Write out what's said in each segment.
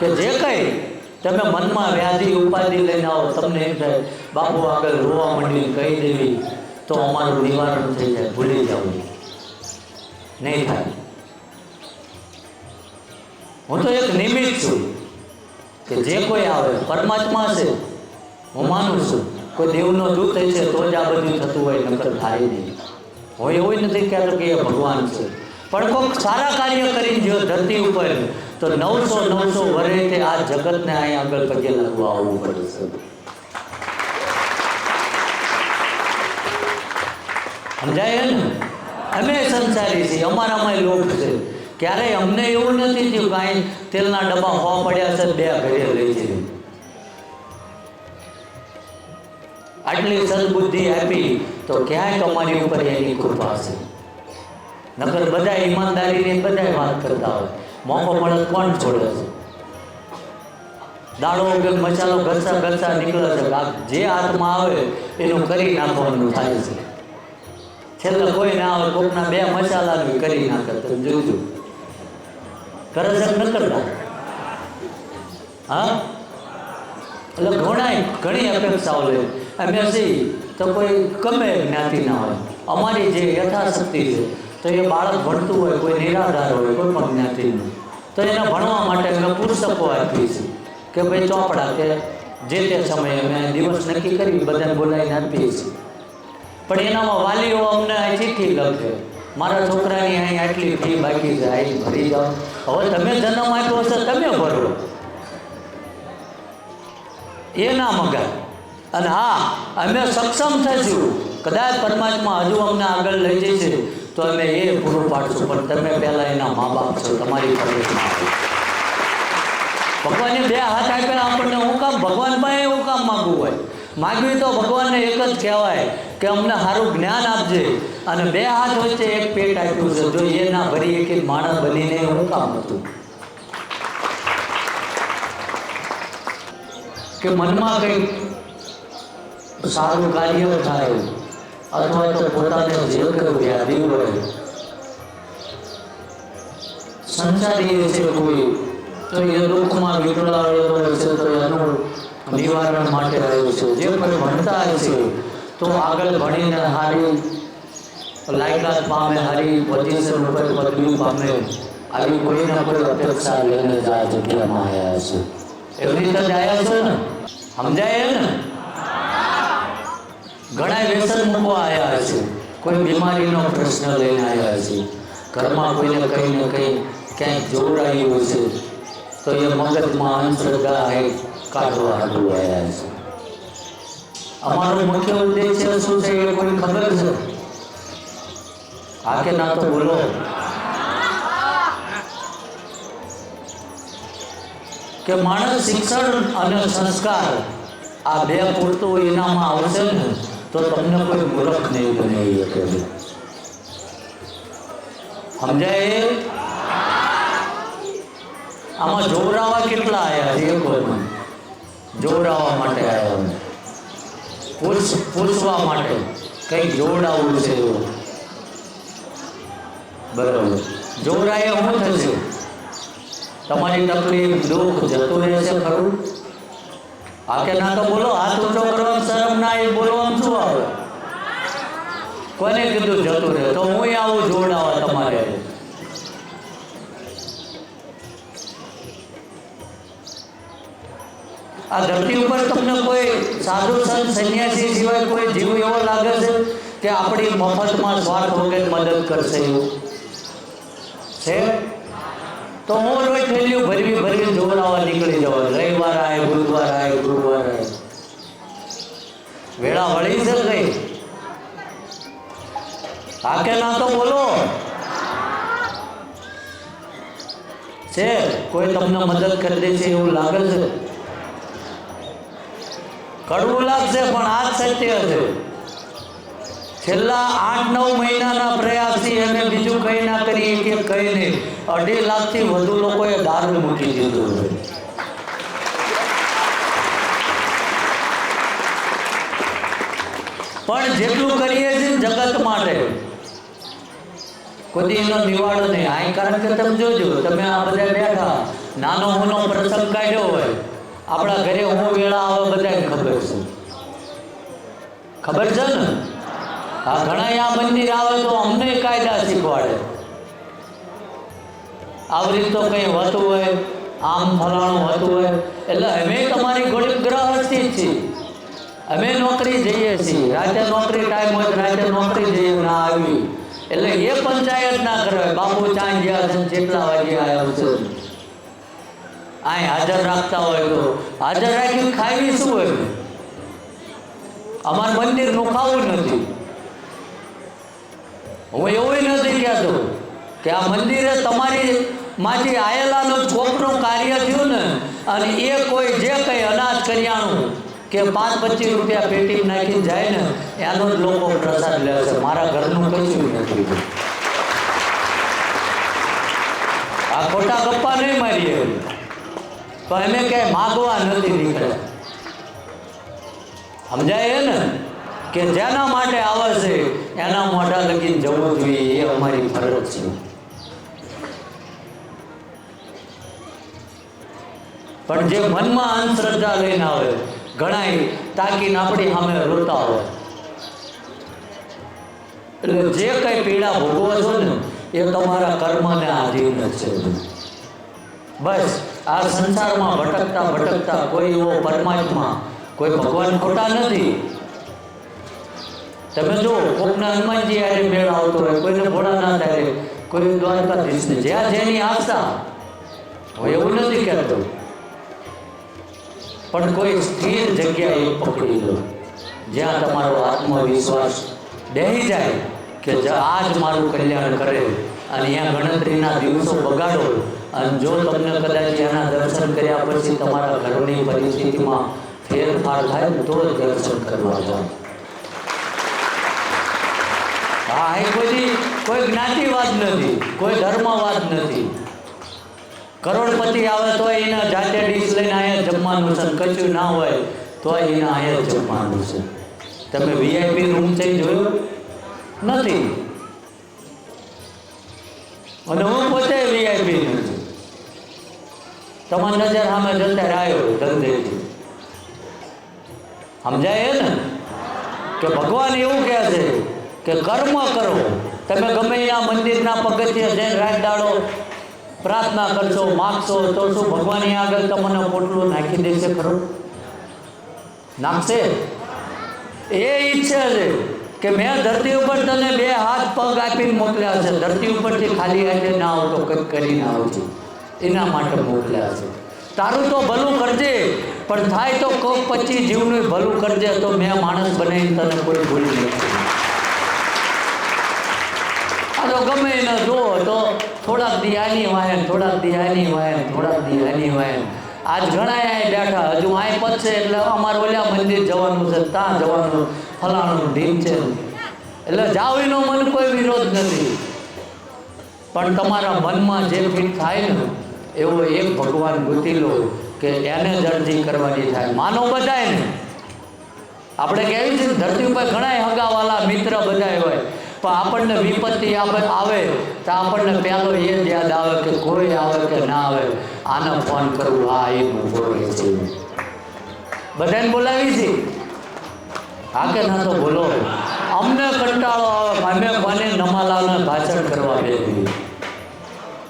કે જે કંઈ તમે મનમાં વ્યાધિ ઉપાધિ લઈને આવો, તમને એમ થાય, બાપુ, આગળ રોવા માંડીને કહી દેવી તો અમારું નિવારણ થઈ જાય, ભૂલી જવું નહીં થાય. હું તો એક નિમિત્ત છું કે જે કોઈ આવે, પરમાત્મા છે, હું માનું છું, કોઈ દેવનો દૂત છે, તો જ આ બધું થતું હોય, નકર થાય નહીં. હું એવું નથી કહેતો કે એ ભગવાન છે. પણ કોઈક સારા કાર્ય કરીને જો ધરતી ઉપર તો નવસો નવસો વર્ષે આ જગતને અહીં આગળ પગે લાગવા આવવું પડે છે સમજાય ને અમે સંસારી છીએ અમારામાં લોક છે ક્યારેય અમને એવું નથી થયું કાંઈ તેલના ડબ્બા હોવા પડ્યા છે બે ઘરે લઈ જઈએ આટલી સદબુદ્ધિ આપી તો ક્યાંય તમારી ઉપર એની કૃપા છે નકર બધા ઈમાનદારીની બધા વાત કરતા હોય મોકો મળે તો કોણ છોડે? છે? દાડો વગર મસાલો ઘસતા ઘસતા નીકળે છે. જે હાથમાં આવે એનું કરી નાખવાનું થાય છે. છેલ્લે કોઈ ના આવે કોકના બે મસાલાનું કરી નાખે. તમે જોજો કરે છે કે ન કરતા હા? એટલે ઘણા ઘણી અપેક્ષાઓ લે. અમે સી તો કોઈ ગમે જ્ઞાતિના હોય. અમારી જે યથાશક્તિ છે તો એ બાળક ભણતું હોય કોઈ નિરાધાર હોય કોઈ પણ જ્ઞાતિનું. તો એને ભણવા માટે અમે પુસ્તકો આપીએ છીએ. કે ભાઈ ચોપડા કે જે તે સમયે અમે દિવસ નક્કી કરી બધાને બોલાવીને આપીએ છીએ. પણ એનામાં વાલીઓ અમને આ ચિઠ્ઠી લખે. મારા છોકરાની અહીં આટલી ફી બાકી છે અહીં ભરી જાઓ હવે તમે જન્મ આપ્યો હશે તમે ભરો. એ ના મગાય. અને હા અમે સક્ષમ થઈશું કદાચ પરમાત્મા હજુ અમને આગળ લઈ જશે. તો અમે એ પૂરું પાડશું પણ તમે પહેલાં એના મા બાપ છો, તમારી ફરજમાં ભગવાને બે હાથ આપ્યા, આપણને હું કામ? ભગવાન પાસે એવું કામ માગવું હોય? માગવી તો ભગવાનને એક જ કહેવાય કે અમને સારું જ્ઞાન આપજે. અને બે હાથ વચ્ચે એક પેટ આપ્યું છે, જો એ ના ભરી એક માણસ બનીને હું કામ હતું? કે મનમાં કંઈક સારું કાર્ય થાય અથવા તો પોતાને જે કોઈ વ્યાધિ હોય સંસારી છે કોઈ, તો એ દુઃખમાં વિકળાયેલો છે તો એનું નિવારણ માટે આવ્યું છે. જે કોઈ ભણતા છે, તો આગળ ભણીને હારી, લાયકાત પામે, હારી પોઝિશન ઉપર પદવી પામે, આવી કોઈ ના કોઈ અપેક્ષા લઈને જ જગ્યામાં આવ્યા છે. એવી રીતે આવ્યા છે ને? સમજાય ને? ઘણા વ્યસન મૂકવા આવ્યા છે. કોઈ બીમારીનો પ્રશ્ન લઈને આવ્યા છે. ઘરમાં કોઈને કંઈ ને કંઈ ક્યાંય જોવડાયું છે તો એ મગજમાં અંધશ્રદ્ધા એ કાઢવા હાટું આવ્યા છે. અમારો મુખ્ય ઉદ્દેશ્ય શું છે એ કોઈ ખબર છે? આ કે ના તો બોલો. કે માણસ શિક્ષણ અને સંસ્કાર આ બે પૂરતું એનામાં આવશે ને? તો તમને કોઈ મૂર્ખ નહીં બનાવી શકે સમજાય એ? આમાં જોવરાવા કેટલા આવ્યા છે? એ કોઈ જોવરાવા માટે આવ્યા. પૂછ પૂછવા માટે. કંઈક જોવડાવવું છે? એવું બરાબર. જોવરાએ શું થશે? તમારી તકલીફ દુઃખ જતું રહેશે ખરું? હા કે ના તો બોલો હાથ ઊંચો કરવા શરમ ના એ બોલવામાં શું આવે? કોને કીધું જતું રહે તો હું આવું જોડાવા તમારે. આ ધરતી ઉપર તમને કોઈ સાધુ સંત સંન્યાસી સિવાય કોઈ જીવ એવો લાગે છે કે આપણી મફતમાં સ્વાર્થ વગર મદદ કરશે એવું? છે? તો હું થેલીઓ ભરવી ભરવી જોવડાવવા નીકળી જવાનું રવિવાર આવે બુધવાર આવે ગુરુવાર આવે વેળા વળી છે કઈ હા ના તો બોલો. છે, કોઈ તમને મદદ કરી દે છે એવું લાગે છે? કડવું લાગશે, પણ આ જ સત્ય છે. છેલ્લા આઠ નવ મહિનાના પ્રયાસથી અમે બીજું કંઈ ના કરીએ કે કંઈ નહીં. અઢી લાખથી વધુ લોકોએ દારૂ મૂકી દીધું પણ જેટલું કરીએ છીએ જગત માટે કોઈ નિવાડો નહીં. આ કારણ કે તમે જોજો, તમે આ બધા બેઠા, નાનો મોનો પ્રસંગ કાઢ્યો હોય, આપણા ઘરે હું વેળા આવે બધાને ખબર છે. ખબર છે ને? હા ઘણા આ મંદિર આવે તો અમને કાયદા શીખવાડે. આવી તો કંઈ હોતું હોય, આમ ફલાણું હોતું હોય. એટલે અમે તમારી ગોળી ગ્રહસ્થી જ છીએ. અમે નોકરી જઈએ છીએ. રાતે નોકરી ટાઈમ હોય રાતે નોકરી જઈએ, ના આવી. એટલે એ પંચાયત ના કરે બાપુ ચાંદ ગયા છે જેટલા વાગે આવ્યો છે. અહીં હાજર રાખતા હોય તો. હાજર રાખીને ખાવી શું હોય? અમાર મંદિર નોખાવું નથી. હું એવું નથી કહેતો. કે આ મંદિરે તમારી માંથી આયેલાનું ચોકનું કાર્ય થયું ને અને એ કોઈ જે કંઈ અનાજ કરિયાણું કે પાંચ પચીસ રૂપિયા પેટી નાખીને જાય ને એનો જ લોકો પ્રસાદ લે છે. મારા ઘરનું કશું નથી આ ખોટા ગપ્પા નહીં મારીએ. પણ એને ક્યાંય માગવા નથી નીકળ્યા સમજાય ને? કે જેના માટે આવે છે એના મોઢા લગીને જવું જોઈએ એ અમારી ફરજ છે. પણ જે મનમાં અંધશ્રદ્ધા લઈને આવે ઘણા તાકીને આપણી સામે રોતા હોય. એટલે જે કઈ પીડા ભોગવો છો ને એ તમારા કર્મને આધીન છે બસ આ સંસારમાં ભટકતા ભટકતા કોઈ એવો પરમાત્મા કોઈ ભગવાન ખોટા નથી. તમે જો કોકના હનુમાનજી આજે મેળ આવતો હોય કોઈને ભોળાનાથ આવે કોઈ દ્વારકાધીશને જ્યાં જેની આસ્થા હું એવું નથી કહેતો. પણ કોઈ સ્થિર જગ્યાએ પકડી લો. જ્યાં તમારો આત્મવિશ્વાસ ડહી જાય કે આજ મારું કલ્યાણ કરે અને અહીંયા ગણતરીના દિવસો બગાડો. અને જો તમને કદાચ એના દર્શન કર્યા પછી તમારા ઘરની પરિસ્થિતિમાં ફેરફાર થાય તો જ દર્શન કરવા જાઓ. હા એ કોઈ કોઈ જ્ઞાતિવાદ નથી કોઈ ધર્મવાદ નથી. કરોડપતિ આવે તો એના જાતે ડીશ લઈને અહીંયા જમવાનું છે. ને કશું ના હોય તો એના અહીંયા જમવાનું છે. તમે વીઆઈપી રૂમ છે જોયો? નથી. અને હું પોતે વીઆઈપી નથી તમારી નજર સામે જતા રહ્યો ધંધેથી. સમજાય ને? કે ભગવાન એવું કહે છે કે કર્મ કરો. તમે ગમે એના મંદિરના પગથિયે જઈને રાત દાડો પ્રાર્થના કરશો, માગશો, તો શું ભગવાનની આગળ તમને પોટલું નાખી દેશે ખરો? નાખશે? એ ઈચ્છે છે કે મેં ધરતી ઉપર તને બે હાથ પગ આપીને મોકલ્યા છે. ધરતી ઉપરથી ખાલી હાથે ના આવતો કંઈક કરીને આવજો. એના માટે મોકલ્યા છે. તારું તો ભલું કરજે, પણ થાય તો કોક પચીસ જીવનું ભલું કરજે, તો મેં માણસ બનાવીને તને કોઈ ભૂલી નથી. તો ગમે ન જુઓ તો થોડાક દી આની વાયન થોડાક દી આની વાયન થોડાક દી આની વાયન આજ ઘણા બેઠા, હજુ અહીં પતશે એટલે અમારે ઓલા મંદિર જવાનું છે, ત્યાં જવાનું ફલાણું ઢીમ છે. એટલે જાઓ એનો મન કોઈ વિરોધ નથી. પણ તમારા મનમાં જે ફીટ થાય ને, એવો એક ભગવાન ગોતી લો કે એને જ કરવાની થાય. માનો બધાય ને આપણે કહેવી છે ધરતી ઉપર ઘણા હગાવાલા મિત્ર બધા હોય. પણ આપણને વિપત્તિ આવે આવે. તો આપણને પહેલો એ યાદ આવે કે કોઈ આવે કે ના આવે. આને ફોન કરવું હા એ બોલે છે. બધાને બોલાવી છે? હા કે ના તો બોલો. અમને કંટાળો આવે. અમે મને નમાલાલને ભાષણ કરવા બેસી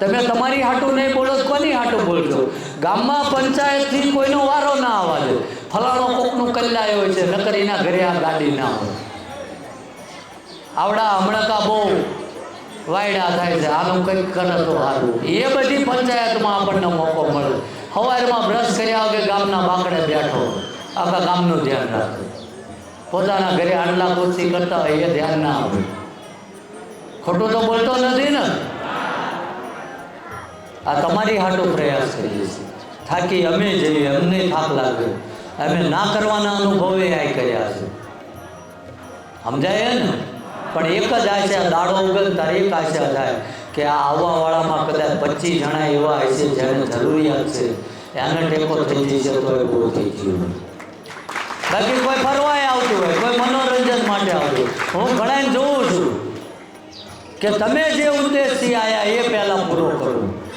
તમે તમારી હાટું નહીં બોલો કોની હાટું બોલજો ગામમાં પંચાયતથી કોઈનો વારો ના આવવા દે ફલાણો કોકનું હોય છે, નકર એના ઘરે આ ગાડી ના હોય. આવડા હમણાં બહુ વાયડા થાય છે. આનું કંઈક કરે તો સારું. એ બધી પંચાયતમાં આપણને મોકો મળે. સવારમાં બ્રશ કર્યા વગર ગામના બાકડે બેઠો. આખા ગામનું ધ્યાન રાખે. પોતાના ઘરે આંડલા કુર્સી કરતા હોય એ ધ્યાન ના આવે ખોટું તો બોલતો નથી ને. આ તમારી હાટો પ્રયાસ કરીએ છીએ થાકી અમે જઈએ, અમને થાક લાગે. અમે ના કરવાના અનુભવે આ કર્યા છે. સમજાય ને? પણ એક જ આશા દાડો ઉગલ તારે એક આશા થાય કે આ આવવાવાળામાં કદાચ પચીસ જણા એવા હશે જેને જરૂરિયાત છે. એને ટેકો થઈ જશે તો એ પૂરું થઈ ગયું. બાકી કોઈ ફરવાય આવતું હોય કોઈ મનોરંજન માટે આવતું હોય. હું ઘણાને જોઉં છું કે તમે જે ઉદ્દેશથી આવ્યા એ પહેલાં પૂરો કરો.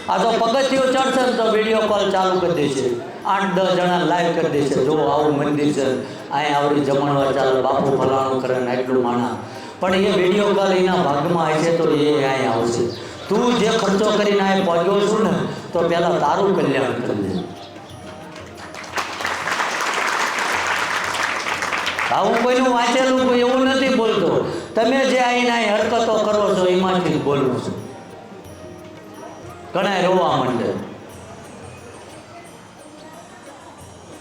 આ તો પગથિયું ચડશે ને તો વીડિયો કોલ ચાલુ કરી દેશે. આઠ દસ જણા લાઈવ કરી દેશે. જો આવું મંદિર છે અહીંયા આવડી જમણવાર ચાલે બાપુ ફલાણું કરે ને એટલું માણા. પણ એ વીડિયો કોલ એના ભાગમાં હશે તો એ અહીંયા આવશે. તું જે ખર્ચો કરીને અહીંયા પહોંચ્યો છું ને, તો પહેલાં તારું કલ્યાણ કરી આવું કોઈનું વાંચેલું કોઈ એવું નથી બોલતો. તમે જે આઈને અહીં હરકતો કરો છો, એમાંથી બોલું છું. ઘણા રોવા માંડે.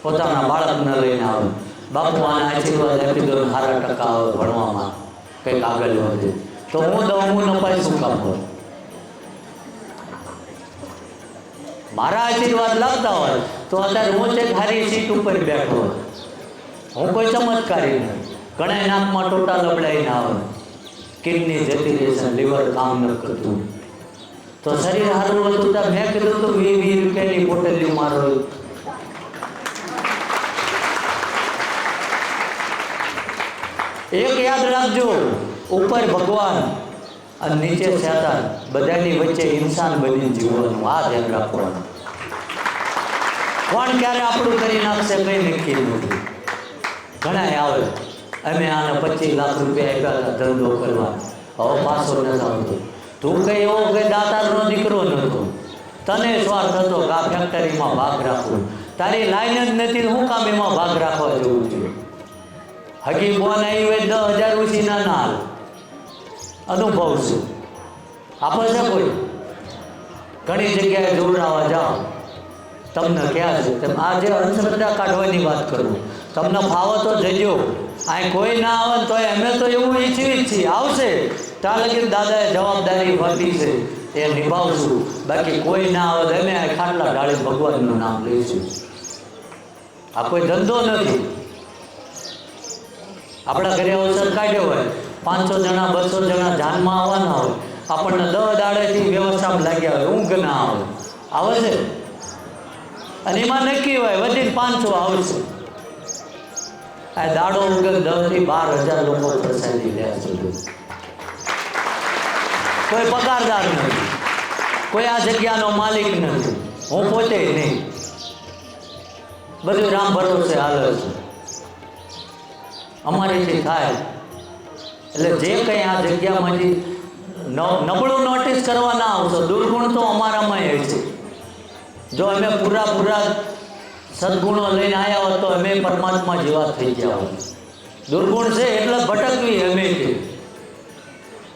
પોતાના બાળકને લઈને આવે. બાપુ આના આશીર્વાદ આપી દો સારા ટકા આવે ભણવામાં. કંઈક આગળ વધે તો હું દઉં હું નપાઈ શું કામ કરું? મારા આશીર્વાદ લાગતા હોય તો અત્યારે હું છે ખારી સીટ ઉપર બેઠો હોય. હું કોઈ ચમત્કારી નથી. ઘણા નાકમાં ટોટા લબડાઈને આવે. કિડની જતી રહેશે લીવર કામ ન કરતું. તો શરીર હારું હતું મેં કીધું હતું વી વી રૂપિયાની પોટલી મારો એક યાદ રાખજો, ઉપર ભગવાન અને નીચે શેતાન, બધાની વચ્ચે ઇન્સાન બની જીવવાનું આ ધ્યાન રાખવાનું. કોણ ક્યારે આપણું કરી નાખશે કઈ નક્કી નથી ઘણા આવે, અમે આને પચીસ લાખ રૂપિયા આપ્યા હતા ધંધો કરવા. હવે પાછો નથી આવતો. તું કઈ એવો કઈ દાતારનો દીકરો નતો તને સ્વાર્થ હતો કે આ ફેક્ટરીમાં ભાગ રાખવો. તારી લાઈન જ નથી હું કામ એમાં ભાગ રાખવા જેવું છે. હકી બોન આવી હોય દસ હજાર ઓછી ના ના અનુભવ છું. આપણે છે કોઈ? ઘણી જગ્યાએ જોડાવા જાઓ. તમને ક્યાં છે, તેમ આ જે અંધશ્રદ્ધા કાઢવાની વાત કરું. તમને ફાવો તો જજો. અહીં કોઈ ના આવે તો અમે તો એવું ઈચ્છીએ છીએ. આવશે. ત્યાં લગી દાદાએ જવાબદારી વધી છે. એ નિભાવશું બાકી કોઈ ના આવે અમે ખાટલા ડાળી ભગવાનનું નામ લઈશું. આ કોઈ ધંધો નથી. આપણા ઘરે અવસર કાઢ્યો હોય. પાંચસો જણા, બસો જણા જાનમાં આવવાના હોય. આપણને દહ દાડેથી વ્યવસ્થામાં લાગ્યા હોય, ઊંઘ ના આવે. આવે છે? અને એમાં નક્કી હોય, વધીને પાંચસો આવશે. આ દાડો વગર દસથી બાર હજાર લોકો પ્રસાદી છે. કોઈ પગારદાર નથી. કોઈ આ જગ્યાનો માલિક નથી. હું પોતે નહીં. બધું રામ ભરોસે હાલે છે. અમારીથી થાય. એટલે જે કંઈ આ જગ્યામાંથી નબળું નોટિસ કરવા ના આવશો દુર્ગુણ તો અમારામાં એ છે. જો અમે પૂરા પૂરા સદગુણો લઈને આવ્યા હોત તો અમે પરમાત્મા જેવા થઈ ગયા હોત. દુર્ગુણ છે એટલે ભટકવી અમે.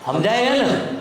સમજાય ને?